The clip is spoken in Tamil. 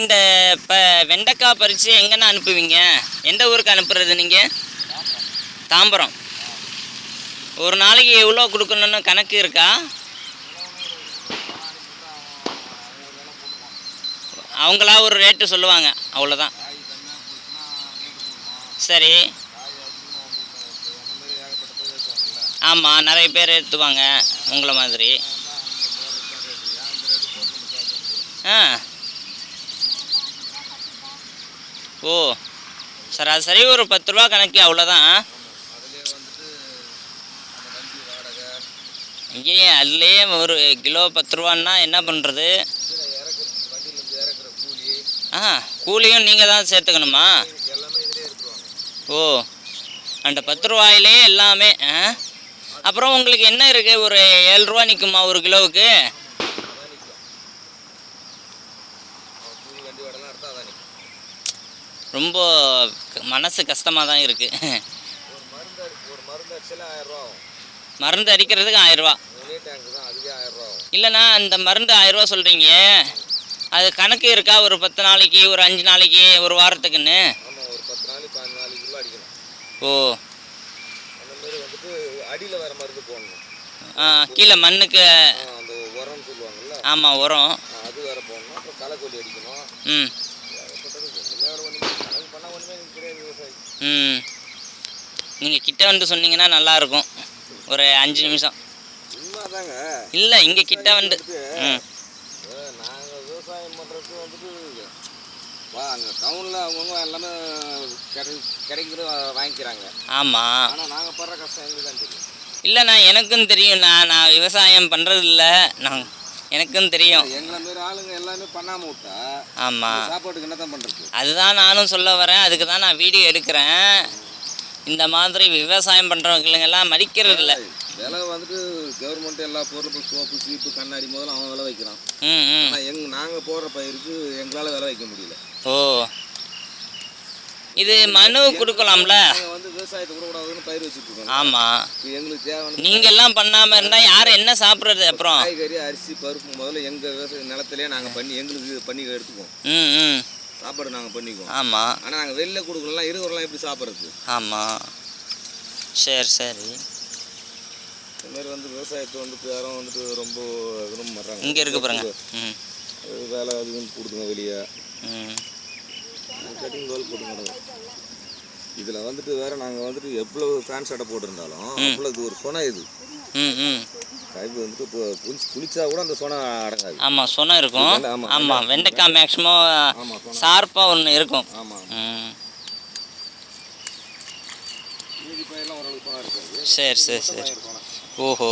இந்த இப்போ வெண்டைக்காய் பறித்து எங்கேண்ணா அனுப்புவீங்க? எந்த ஊருக்கு அனுப்புறது நீங்கள் தாம்பரம். ஒரு நாளைக்கு எவ்வளோ கொடுக்கணுன்னு கணக்கு இருக்கா? அவங்களா ஒரு ரேட்டு சொல்லுவாங்க அவ்வளோதான். சரி. ஆமாம் நிறைய பேர் ஏற்றுவாங்க உங்களை மாதிரி. ஆ. ஓ சராசரி ஒரு பத்து ரூபா கணக்கு அவ்வளோதான் ஐயே அதுலேயே ஒரு கிலோ பத்து ரூபான்னா என்ன பண்ணுறது ஆ கூலியும் நீங்கள் தான் சேர்த்துக்கணுமா? ஓ அந்த பத்து ரூபாயிலே எல்லாமே ஆ? அப்புறம் உங்களுக்கு என்ன இருக்குது ஒரு ஏழு ரூபா நிற்குமா ஒரு கிலோவுக்கு? ரொம்ப மனசு கஷ்டமாக தான் இருக்குது ஒரு மருந்து அடிக்கிறதுக்கு ஆயிரரூவா. இல்லைண்ணா அந்த மருந்து ஆயிரரூவா சொல்கிறீங்க அது கணக்கு இருக்கா? ஒரு பத்து நாளைக்கு ஒரு அஞ்சு நாளைக்கு ஒரு வாரத்துக்குன்னு? ஓ. ஆ, கீழே மண்ணுக்கு ஆமாம் உரம் அது வேற போடணும். அப்புறம் அடிக்கணும். ம். ம். நீங்கள் கிட்ட வந்து சொன்னீங்கன்னா நல்லாயிருக்கும். ஒரு அஞ்சு நிமிஷம். இல்லை இங்கே கிட்ட வந்து ம். நாங்கள் விவசாயம் பண்ணுறதுக்கு வந்துட்டு அங்கே டவுனில் அவங்கவுங்க எல்லாமே கிடை கிடைக்கிறது வாங்கிக்கிறாங்க. ஆமாம் ஆனால் நாங்கள் படுற கஷ்டம் எங்களுக்கு தான் தெரியும் இல்லைண்ணா எனக்கும் தெரியும்ண்ணா நான் விவசாயம் பண்ணுறது இல்லை நான் எனக்கும் தெரியும். எங்களை மாரி ஆளுங்க எல்லாமே பண்ணாமல் விட்டா ஆமாம் சாப்பாட்டுக்கு என்ன தான் பண்ணுறது அதுதான் நானும் சொல்ல வரேன். அதுக்கு தான் நான் வீடியோ எடுக்கிறேன். இந்த மாதிரி விவசாயம் பண்ணுறவங்களுங்கெல்லாம் மதிக்கிறது இல்லை. விலை வந்துட்டு கவர்மெண்ட் எல்லா பொருளும் சோப்பு சீப்பு கண்ணாடி முதல்ல அவன் விலை வைக்கிறான். ஆனால் எங் நாங்கள் போடுற பயிருக்கு எங்களால் விலை வைக்க முடியல. ஓ. இது மனு கொடுக்கலாம்ல? வந்து விவசாயத்தை விடக்கூடாதுன்னு பயிர் வச்சுட்டு இருக்கோம் ஆமாம் எங்களுக்கு தேவையான நீங்கள்லாம் பண்ணாமல் இருந்தால் யார் என்ன சாப்பிட்றது அப்புறம்? காய்கறி அரிசி பருப்பு முதல்ல எங்கள் விவசாய நிலத்திலே நாங்கள் பண்ணி எங்களுக்கு பண்ணி எடுத்துக்குவோம். ம் ம். சாப்பாடு நாங்கள் பண்ணிக்குவோம். ஆமாம் ஆனால் நாங்கள் வெளில கொடுக்கலாம் இருக்கிறவங்களாம் எப்படி சாப்பிட்றது? ஆமாம் சரி சரி. இந்த மாதிரி வந்து விவசாயத்தை வந்துட்டு யாரும் வந்துட்டு ரொம்ப விரும்ப மாட்டாங்க இங்கே இருக்கு பாருங்க. வேலை அதுன்னு கொடுத்துங்க வெளியே. கட்டிங் கோல் போட்டுங்க இதில் வந்துட்டு வேற நாங்கள் வந்துட்டு எவ்வளோ ஃபேன் சட்டை போட்டிருந்தாலும் அவ்வளோ இது ஒரு சொனை இது. ம் ம். கைப்பு வந்துட்டு இப்போ குளிச்சு குளிச்சா கூட அந்த சொனை அடங்காது. ஆமாம் சொன்ன இருக்கும். ஆமாம் வெண்டைக்காய் மேக்ஸிமம் சொனை. ஷார்ப்பாக ஒன்று இருக்கும். ஆமாம் சொனை சரி சரி சரி. சொனை ஓஹோ.